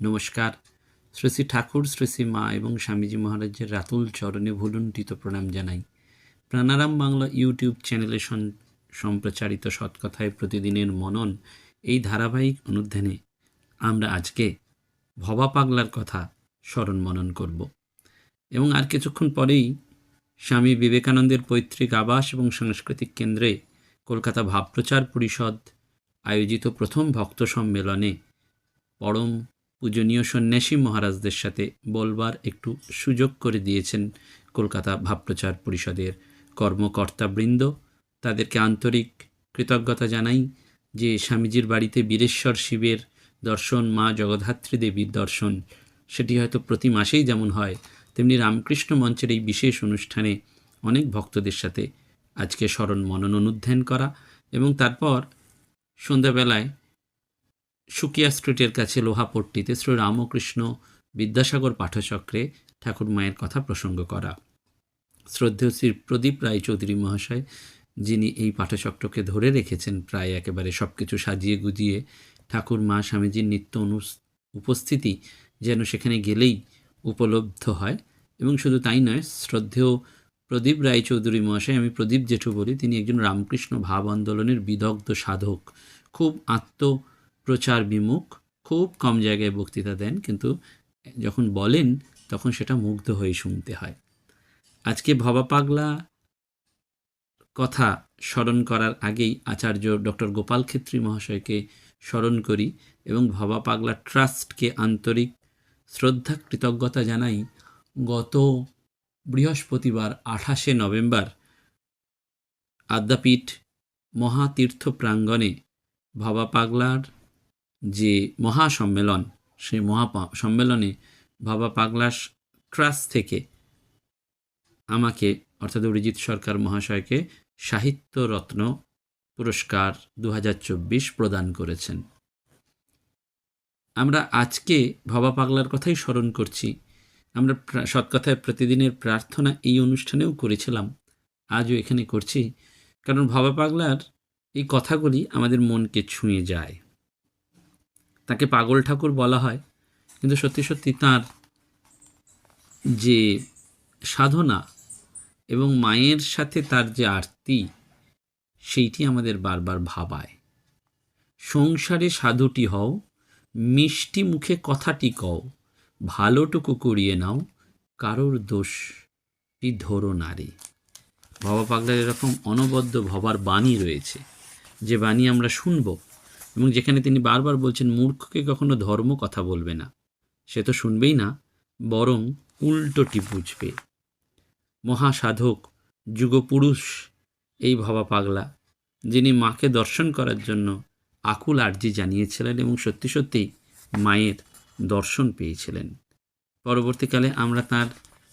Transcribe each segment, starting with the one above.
নমস্কার। শ্রী শ্রী ঠাকুর, শ্রী শ্রী মা এবং স্বামীজি মহারাজের রাতুল চরণে ভুলুণ্ঠিত প্রণাম জানাই। প্রাণারাম বাংলা ইউটিউব চ্যানেলে সম্প্রচারিত সৎকথায় প্রতিদিনের মনন এই ধারাবাহিক অনুধ্যানে আমরা আজকে ভবা পাগলার কথা স্মরণ মনন করব। এবং আর কিছুক্ষণ পরেই স্বামী বিবেকানন্দের পৈতৃক আবাস এবং সাংস্কৃতিক কেন্দ্রে কলকাতা ভাবপ্রচার পরিষদ আয়োজিত প্রথম ভক্ত সম্মেলনে পরম পূজনীয় সন্ন্যাসী মহারাজদের সাথে বলবার একটু সুযোগ করে দিয়েছেন কলকাতা ভাবপ্রচার পরিষদের কর্মকর্তাবৃন্দ। তাদেরকে আন্তরিক কৃতজ্ঞতা জানাই যে স্বামীজির বাড়িতে বীরেশ্বর শিবের দর্শন, মা জগদ্ধাত্রী দেবীর দর্শন, সেটি হয়তো প্রতি মাসেই যেমন হয়, তেমনি রামকৃষ্ণ মঞ্চের এই বিশেষ অনুষ্ঠানে অনেক ভক্তদের সাথে আজকে স্মরণ মনন অনুধ্যান করা এবং তারপর সন্ধ্যাবেলায় সুকিয়া স্ট্রিটের কাছে লোহাপট্টিতে শ্রী রামকৃষ্ণ বিদ্যাসাগর পাঠচক্রে ঠাকুর মায়ের কথা প্রসঙ্গ করা। শ্রদ্ধেয় শ্রী প্রদীপ রায়চৌধুরী মহাশয়, যিনি এই পাঠচক্রকে ধরে রেখেছেন প্রায় একেবারে সব কিছু সাজিয়ে গুজিয়ে, ঠাকুর মা স্বামীজির নিত্য অনুস- উপস্থিতি যেন সেখানে গেলেই উপলব্ধ হয়। এবং শুধু তাই নয়, শ্রদ্ধেয় প্রদীপ রায়চৌধুরী মহাশয়, আমি প্রদীপ জেঠু বলি, তিনি একজন রামকৃষ্ণ ভাব আন্দোলনের বিদগ্ধ সাধক। খুব আত্মপ্রচার বিমুখ, খুব কম জায়গায় বক্তৃতা দেন, কিন্তু যখন বলেন, তখন সেটা মুগ্ধ হয়ে শুনতে হয়। আজকে ভবা পাগলা কথা স্মরণ করার আগেই আচার্য ডক্টর গোপাল ক্ষেত্রী মহাশয়কে স্মরণ করি এবং ভবা পাগলা ট্রাস্টকে আন্তরিক শ্রদ্ধা, কৃতজ্ঞতা জানাই গত বৃহস্পতিবার আঠাশে নভেম্বর আদ্যাপীঠ মহাতীর্থ প্রাঙ্গণে ভাবা পাগলার যে মহাসম্মেলন, সেই মহা সম্মেলনে ভাবা পাগলার ট্রাস্ট থেকে আমাকে, অর্থাৎ অরিজিৎ সরকার মহাশয়কে সাহিত্য রত্ন পুরস্কার দু হাজার চব্বিশ প্রদান করেছেন। আমরা আজকে ভবা পাগলার কথাই স্মরণ করছি। আমরা সৎকথায় প্রতিদিনের প্রার্থনা এই অনুষ্ঠানেও করেছিলাম। আজও এখানে করছি। কারণ ভবা পাগলার এই কথাগুলি আমাদের মনকে ছুঁয়ে যায়। তাকে পাগল ঠাকুর বলা হয়। কিন্তু সত্যি সত্যি তার যে সাধনা এবং মায়ের সাথে তার যে আরতি, সেইটি আমাদের বারবার ভাবায়। সংসারে সাধুটি হও, মিষ্টি মুখে কথাটি কও, ভালোটুকু করিয়ে নাও, কারোর দোষটি ধরো নারে ভবা পাগলার এরকম অনবদ্য ভবার বাণী রয়েছে, যে বাণী আমরা শুনব এবং যেখানে তিনি বারবার বলছেন, মূর্খকে কখনো ধর্ম কথা বলবে না। সে তো শুনবেই না, বরং উল্টোটি বুঝবে। মহাসাধক, যুগপুরুষ, এই ভবা পাগলা, যিনি মাকে দর্শন করার জন্য আকুল আর্জি জানিয়েছিলেন এবং সত্যি সত্যিই মায়ের দর্শন পেয়েছিলেন। পরবর্তীকালে আমরা তার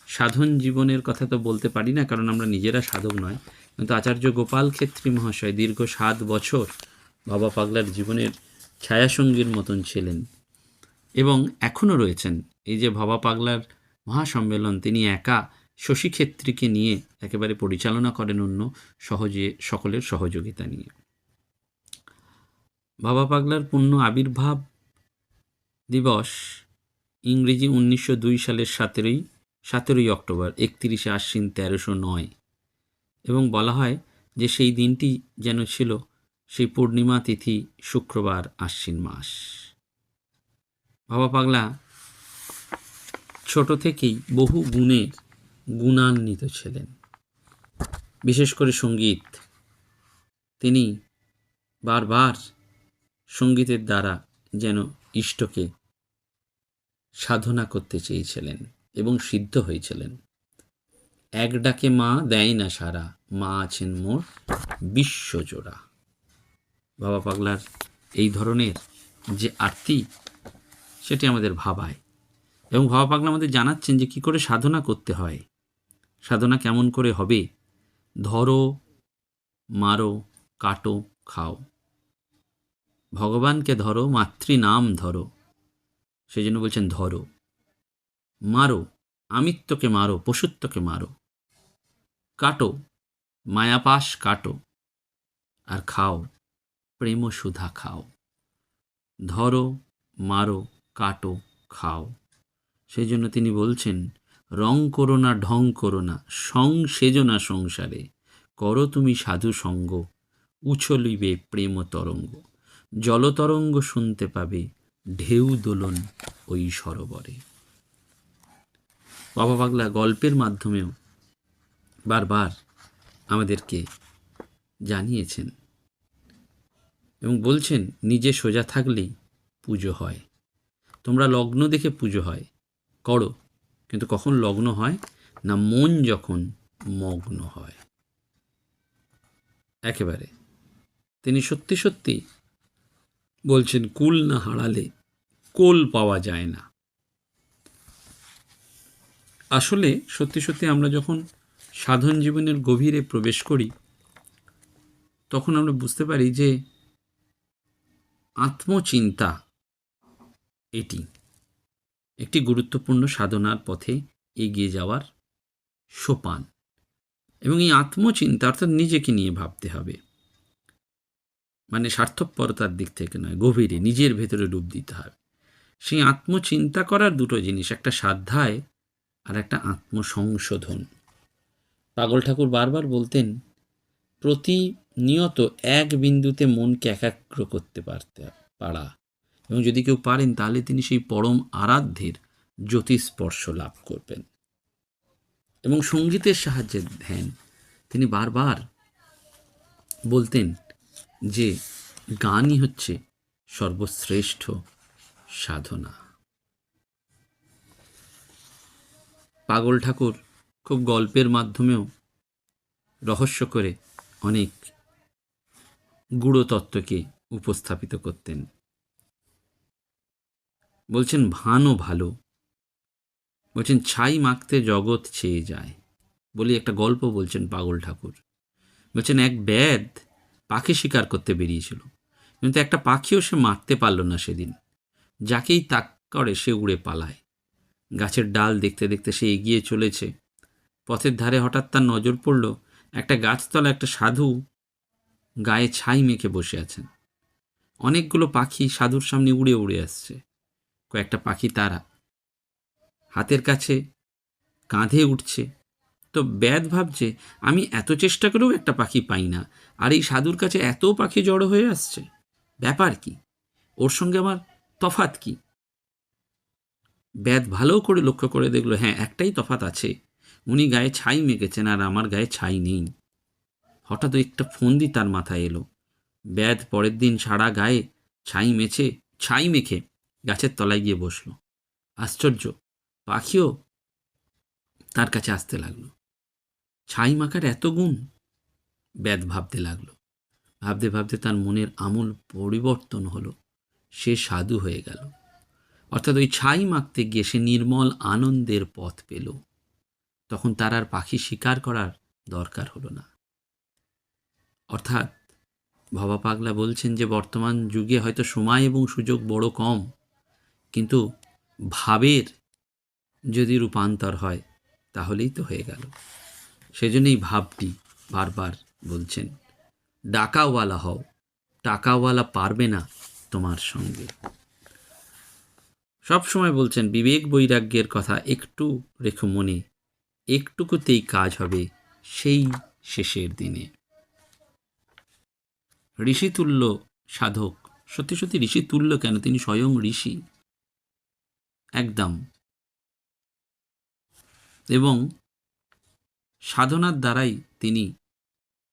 সাধন জীবনের কথা তো বলতে পারি না, কারণ আমরা নিজেরা সাধক নয়। কিন্তু আচার্য গোপাল ক্ষেত্রী মহাশয় দীর্ঘ সাত বছর বাবা পাগলার জীবনের ছায়াসঙ্গীর মতন ছিলেন এবং এখনও রয়েছেন। এই যে বাবা পাগলার মহাসম্মেলন, তিনি একা শশী ক্ষেত্রীকে নিয়ে একেবারে পরিচালনা করেন অন্য সহজে, সকলের সহযোগিতা নিয়ে। বাবা পাগলার পূর্ণ আবির্ভাব দিবস ইংরেজি উনিশশো দুই সালের সতেরোই সতেরোই অক্টোবর, একত্রিশে আশ্বিন তেরোশো নয়। এবং বলা হয় যে সেই দিনটি যেন ছিল সেই পূর্ণিমা তিথি শুক্রবার আশ্বিন মাস। বাবা পাগলা, ছোট থেকেই বহু গুণের গুণান্বিত ছিলেন। বিশেষ করে সংগীত। তিনি বারবার সঙ্গীতের দ্বারা যেন ইষ্টকে সাধনা করতে চেয়েছিলেন এবং সিদ্ধ হয়েছিলেন। এক ডাকে মা দেয় না সারা, মা আছেন মোর বিশ্বজোড়া। বাবা পাগলার, এই ধরনের যে আরতি, সেটি আমাদের ভাবায়। এবং বাবা পাগলা আমাদের জানাচ্ছেন যে কি করে সাধনা করতে হয়। সাধনা কেমন করে হবে? ধরো, মারো, কাটো, খাও। ভগবানকে ধরো, মাতৃনাম ধরো। সেই জন্য বলছেন ধরো। মারো, আমিত্বকে মারো, পশুত্বকে মারো। কাটো, মায়াপাশ কাটো। আর খাও। প্রেম সুধা খাও। ধরো, মারো, কাটো, খাও। সেই জন্য তিনি বলছেন, রং করো না, ঢং করো না, সং সেজো না সংসারে। করো তুমি সাধু সঙ্গ উছলিবে প্রেম তরঙ্গ। জলতরঙ্গ শুনতে পাবে, ঢেউ দোলন ওই সরোবরে। বাবা পাগলা গল্পের মাধ্যমেও বারবার আমাদেরকে জানিয়েছেন এবং বলছেন, নিজে সোজা থাকলেই পুজো হয়। তোমরা লগ্ন দেখে পুজো হয়। করো। কিন্তু কখন লগ্ন হয়? না, মন যখন মগ্ন হয়। একেবারে। তিনি সত্যি সত্যি বলছেন, কুল না হারালে কোল পাওয়া যায় না। আসলে সত্যি সত্যি আমরা যখন সাধন জীবনের গভীরে প্রবেশ করি, তখন আমরা বুঝতে পারি যে আত্মচিন্তা। এটি একটি গুরুত্বপূর্ণ সাধনার পথে এগিয়ে যাওয়ার সোপান। এবং এই আত্মচিন্তা অর্থাৎ নিজেকে নিয়ে ভাবতে হবে। মানে স্বার্থপরতার দিক থেকে নয়, গভীরে, নিজের ভেতরে ডুব দিতে হবে। সেই আত্মচিন্তা করার দুটো জিনিস, একটা সাধ্যায় আর একটা আত্মসংশোধন। পাগল ঠাকুর বারবার বলতেন প্রতিনিয়ত এক বিন্দুতে মনকে একাগ্র করতে পারতে, পারা। এবং যদি কেউ পারেন, তাহলে তিনি সেই পরম আরাধ্যের জ্যোতিস্পর্শ লাভ করবেন। এবং সঙ্গীতের সাহায্যে ধ্যান। তিনি বারবার বলতেন যে, গানই হচ্ছে সর্বশ্রেষ্ঠ সাধনা। পাগল ঠাকুর খুব গল্পের মাধ্যমেও রহস্য করে অনেক গূঢ় তত্ত্বকে উপস্থাপিত করতেন। বলছেন, ভানও ভালো। বলছেন, ছাই মাখতে জগৎ ছেয়ে যায়। বলি, একটা গল্প বলছেন পাগল ঠাকুর। বলছেন, এক ব্যাদ পাখি শিকার করতে বেরিয়েছিল। কিন্তু একটা পাখিও সে মারতে পারল না সেদিন। যাকেই তাক করে সে উড়ে পালায়। গাছের ডাল দেখতে দেখতে সে এগিয়ে চলেছে। পথের ধারে হঠাৎ তার নজর পড়ল, একটা গাছতলা একটা সাধু গায়ে ছাই মেখে বসে আছেন। অনেকগুলো পাখি সাধুর সামনে উড়ে উড়ে আসছে। কয়েকটা পাখি তারা। হাতের কাছে কাঁধে উঠছে। তো ব্যাদ ভাবছে, আমি এত চেষ্টা করেও একটা পাখি পাই না। আর এই সাধুর কাছে এত পাখি জড়ো হয়ে আসছে। ব্যাপার কি? ওর সঙ্গে আমার তফাত কি? ব্যাদ ভালো করে লক্ষ্য করে দেখল হ্যাঁ একটাই তফাত আছে। উনি গায়ে ছাই মেখেছেন আর আমার গায়ে ছাই নেই। হঠাৎ একটা ফন্দি তার মাথায় এলো। ব্যাদ পরের দিন সারা গায়ে ছাই মেছে, ছাই মেখে গাছের তলায় গিয়ে বসল। আশ্চর্য, পাখিও তার কাছে আসতে লাগল। ছাই মাখার এত গুণ? ব্যাদ ভাবতে লাগল। ভাবতে ভাবতে তার মনের আমূল পরিবর্তন হলো। সে সাধু হয়ে গেল। অর্থাৎ ওই ছাই মাখতে গিয়ে সে নির্মল আনন্দের পথ পেল। তখন তার আর পাখি শিকার করার দরকার হলো না। অর্থাৎ ভবা পাগলা বলছেন যে বর্তমান যুগে হয়তো সময় এবং সুযোগ বড় কম, কিন্তু ভাবের যদি রূপান্তর হয়, তাহলেই তো হয়ে গেল। সেজন্যই ভাবটি বারবার বলছেন, ডাকাওয়ালা হও, টাকাওয়ালা পারবে না তোমার সঙ্গে। সব সময় বলছেন, বিবেক বৈরাগ্যের কথা একটু রেখো মনে, একটুকুতেই কাজ হবে সেই শেষের দিনে। ঋষিতুল্য সাধক। সত্যি সত্যি ঋষি তুল্য কেন? তিনি স্বয়ং ঋষি। একদম। এবং সাধনার দ্বারাই তিনি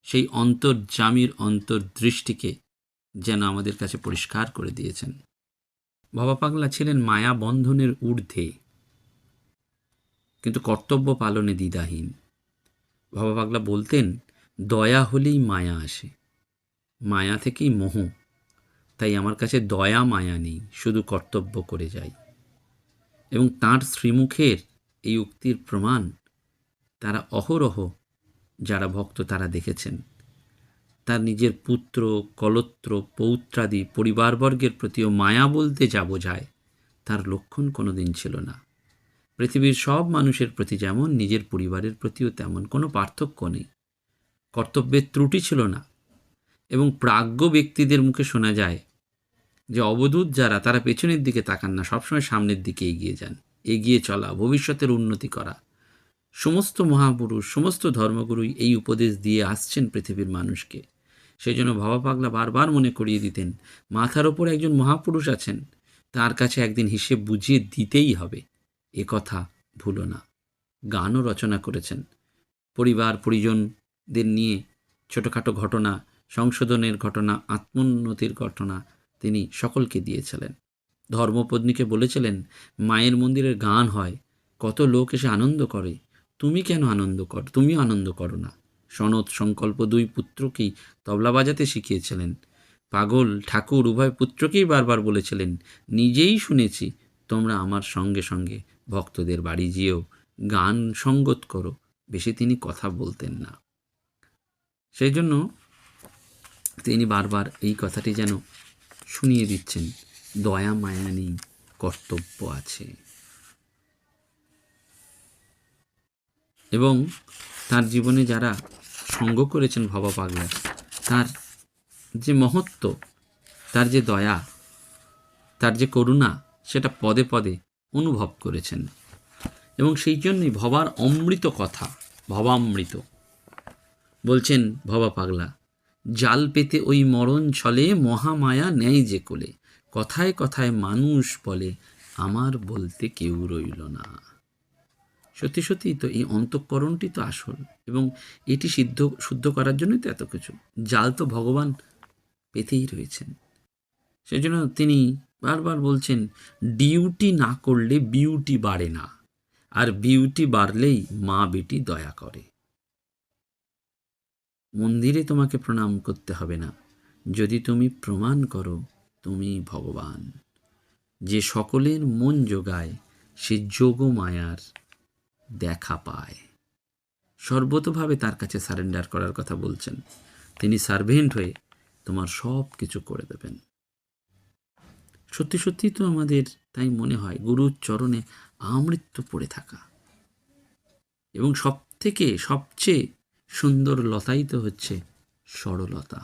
সেই অন্তর্জামীর অন্তর্দৃষ্টিকে যেন আমাদের কাছে পরিষ্কার করে দিয়েছেন। বাবা পাগলা ছিলেন মায়া বন্ধনের ঊর্ধ্বে। কিন্তু কর্তব্য পালনে দ্বিধাহীন। বাবা পাগলা বলতেন, দয়া হলেই মায়া আসে। মায়া থেকেই মোহ। তাই আমার কাছে দয়া মায়া নেই, শুধু কর্তব্য করে যাই। এবং তাঁর শ্রীমুখের এই উক্তির প্রমাণ তারা অহরহ যারা ভক্ত তারা দেখেছেন। তার নিজের পুত্র, কলত্র, পৌত্রাদি পরিবারবর্গের প্রতিও মায়া বলতে যা বোঝায়, তার লক্ষণ কোনোদিন ছিল না। পৃথিবীর সব মানুষের প্রতি যেমন নিজের পরিবারের প্রতিও তেমন কোনো পার্থক্য নেই। কর্তব্যের ত্রুটি ছিল না এবং প্রাজ্ঞ ব্যক্তিদের মুখে শোনা যায় যে অবধূত যারা, তারা পেছনের দিকে তাকান না, সবসময় সামনের দিকে এগিয়ে যান, এগিয়ে চলা, ভবিষ্যতের উন্নতি করা। সমস্ত মহাপুরুষ, সমস্ত ধর্মগুরুই এই উপদেশ দিয়ে আসছেন পৃথিবীর মানুষকে। সেই জন্য ভাবা পাগলা বারবার মনে করিয়ে দিতেন, মাথার ওপর একজন মহাপুরুষ আছেন, তার কাছে একদিন হিসেব বুঝিয়ে দিতেই হবে, এ কথা ভুলো না। গানও রচনা করেছেন। পরিবার, পরিজনদের নিয়ে ছোটোখাটো ঘটনা সংশোধনের ঘটনা, আত্মোন্নতির ঘটনা তিনি সকলকে দিয়েছিলেন। ধর্মপত্নীকে বলেছিলেন, মায়ের মন্দিরের গান হয়, কত লোক এসে আনন্দ করে, তুমি কেন আনন্দ কর, তুমিও আনন্দ করো না? সনদ সংকল্প দুই পুত্রকেই তবলা বাজাতে শিখিয়েছিলেন। পাগল ঠাকুর উভয় পুত্রকেই বারবার বলেছিলেন, নিজেই শুনেছি, তোমরা আমার সঙ্গে সঙ্গে ভক্তদের বাড়ি যেও, গান সঙ্গত করো। বেশি তিনি কথা বলতেন না। সেই জন্য তিনি বারবার এই কথাটি যেন শুনিয়ে দিচ্ছেন। দয়া, মায়া নেই, কর্তব্য আছে। এবং তার জীবনে যারা সঙ্গ করেছেন ভবা পাগলা তার যে মহত্ব, তার যে দয়া, তার যে করুণা, সেটা পদে পদে অনুভব করেছেন। এবং সেই জন্যই ভবার অমৃত কথা, ভবামৃত, বলছেন ভবা পাগলা জাল পেতে ওই মরণ ছলে, মহামায়া নেয় যে কোলে। কথায় কথায় মানুষ বলে, আমার বলতে কেউ রইল না। সত্যি সত্যি তো এই অন্তঃকরণটি তো আসল এবং এটি সিদ্ধ, শুদ্ধ করার জন্যই তো এত কিছু। জাল তো ভগবান পেতেই রয়েছেন। সেই জন্য তিনি বারবার বলছেন, ডিউটি না করলে বিউটি বাড়ে না। আর বিউটি বাড়লেই মা বেটি দয়া করে। মন্দিরে তোমাকে প্রণাম করতে হবে না। যদি তুমি প্রমাণ করো, তুমি ভগবান। যে সকলের মন যোগায় সে যোগ মায়ার দেখা পায়। সর্বতভাবে তার কাছে সারেন্ডার করার কথা বলছেন। তিনি সার্ভেন্ট হয়ে তোমার সব কিছু করে দেবেন। সত্যি সত্যি তো আমাদের তাই মনে হয়, গুরুর চরণে আমৃত্যু পড়ে থাকা। এবং সব থেকে সবচেয়ে সুন্দর লতাই তো হচ্ছে সরলতা।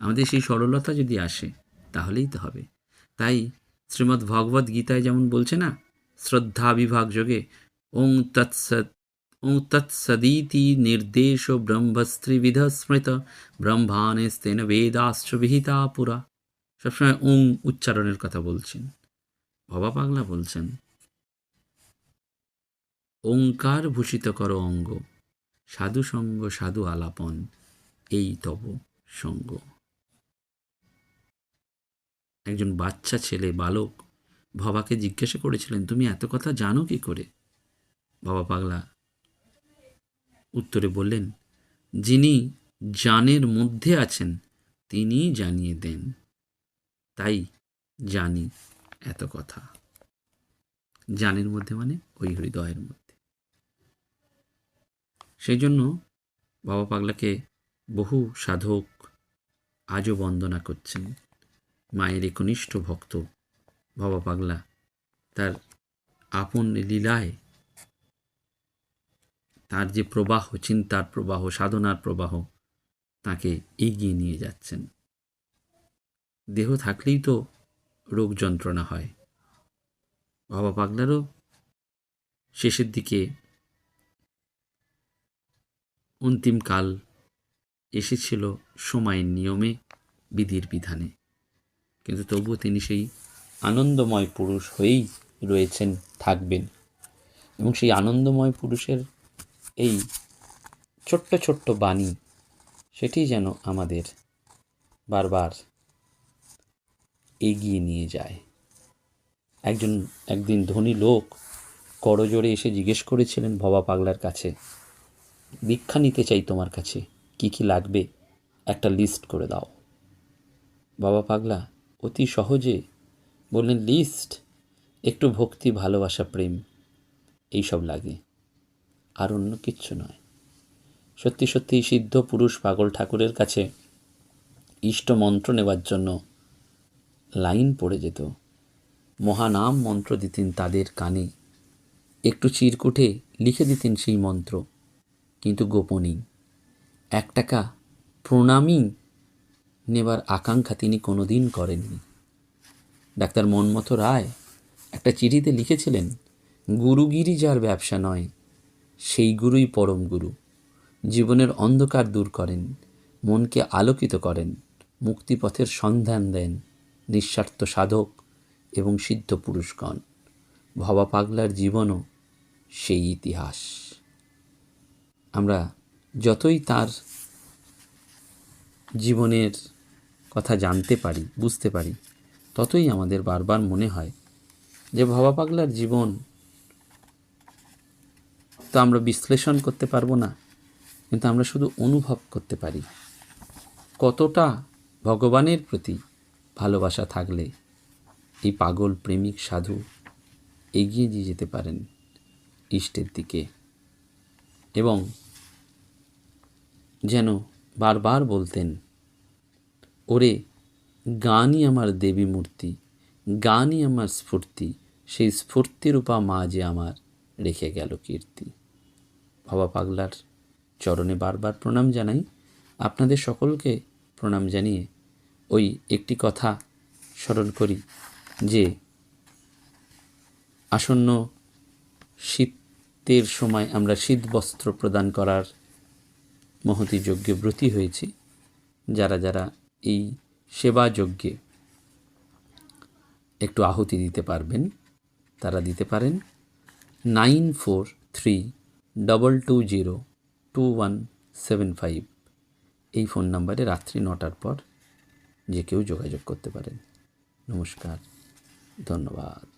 আমাদের সেই সরলতা যদি আসে, তাহলেই তো হবে। তাই শ্রীমদ্ ভগবদ গীতায় যেমন বলছে না শ্রদ্ধা বিভাগ যোগে ওং তৎসৎ, ওং তৎসদিতি নির্দেশ ব্রহ্মস্ত্রীবিধ স্মৃত ব্রহ্মানে স্তেন বেদাশ্চ বিহিতা পুরা। সবসময় ওং উচ্চারণের কথা বলছেন। বাবা পাগলা বলছেন, ওঙ্কার ভূষিত করো অঙ্গ সাধু সঙ্গ সাধু আলাপন, এই তব সঙ্গ। একজন বাচ্চা ছেলে, বালক, ভবাকে জিজ্ঞাসা করেছিলেন, তুমি এত কথা জানো কি করে? বাবা পাগলা উত্তরে বললেন, যিনি জানের মধ্যে আছেন তিনি জানিয়ে দেন। তাই জানি এত কথা। জানের মধ্যে মানে ওই হৃদয়ের মধ্যে। সেই জন্য বাবা পাগলাকে বহু সাধক আজও বন্দনা করছেন। মায়ের একনিষ্ঠ ভক্ত বাবা পাগলা তার আপন লীলায় তার যে প্রবাহ, চিন্তার প্রবাহ, সাধনার প্রবাহ, তাকে এগিয়ে নিয়ে যাচ্ছেন। দেহ থাকলেই তো রোগ যন্ত্রণা হয়। বাবা পাগলারও শেষের দিকে অন্তিমকাল এসেছিল সময়ের নিয়মে, বিধির বিধানে। কিন্তু তবুও তিনি সেই আনন্দময় পুরুষ হয়েই রয়েছেন, থাকবেন। এবং সেই আনন্দময় পুরুষের এই ছোট্ট ছোট্ট বাণী, সেটি যেন আমাদের বারবার এগিয়ে নিয়ে যায়। একজন, একদিন ধনী লোক করজোড়ে এসে জিজ্ঞেস করেছিলেন ভবা পাগলার কাছে দীক্ষা নিতে চাই তোমার কাছে। কি কি লাগবে? একটা লিস্ট করে দাও। বাবা পাগলা, অতি সহজে বললেন লিস্ট একটু ভক্তি, ভালোবাসা, প্রেম, এইসব লাগে। আর অন্য কিচ্ছু নয়। সত্যি সত্যি সিদ্ধ পুরুষ পাগল ঠাকুরের কাছে ইষ্ট মন্ত্র নেওয়ার জন্য লাইন পড়ে যেত। মহানাম মন্ত্র দিতেন তাদের কানে। একটু চিরকুটে লিখে দিতেন সেই মন্ত্র। কিন্তু গোপনই। এক টাকা প্রণামী নেবার আকাঙ্ক্ষা তিনি কোনোদিন করেননি। ডাক্তার মনমতো রায় একটা চিঠিতে লিখেছিলেন, গুরুগিরি যার ব্যবসা নয়, সেই গুরুই পরম গুরু। জীবনের অন্ধকার দূর করেন, মনকে আলোকিত করেন, মুক্তিপথের সন্ধান দেন নিঃস্বার্থ সাধক এবং সিদ্ধ পুরুষগণ। ভবা পাগলার জীবনও সেই ইতিহাস। আমরা যতই তার জীবনের কথা জানতে পারি, বুঝতে পারি, ততই আমাদের বারবার মনে হয় যে ভবা পাগলার জীবন তো আমরা বিশ্লেষণ করতে পারব না, কিন্তু আমরা শুধু অনুভব করতে পারি। কতটা ভগবানের প্রতি ভালোবাসা থাকলে এই পাগল প্রেমিক সাধু এগিয়ে দিয়ে যেতে পারেন ইষ্টের দিকে। এবং যেন বারবার বলতেন, ওরে, গানই আমার দেবী মূর্তি, গানই আমার স্ফূর্তি, সেই স্ফূর্তিরূপা মা যে আমার রেখে গেল কীর্তি। বাবা পাগলার চরণে বারবার প্রণাম জানাই। আপনাদের সকলকে প্রণাম জানিয়ে ওই একটি কথা স্মরণ করি যে, আসন্ন শীতের সময় আমরা শীত বস্ত্র প্রদান করার মহতি যজ্ঞে ব্রতী হয়েছি। যারা যারা এই সেবা যজ্ঞে একটু আহুতি দিতে পারবেন, তারা দিতে পারেন nine four three double two zero two one seven five. এই ফোন নাম্বারে রাত্রি নটার পর যে কেউ যোগাযোগ করতে পারেন। নমস্কার, ধন্যবাদ।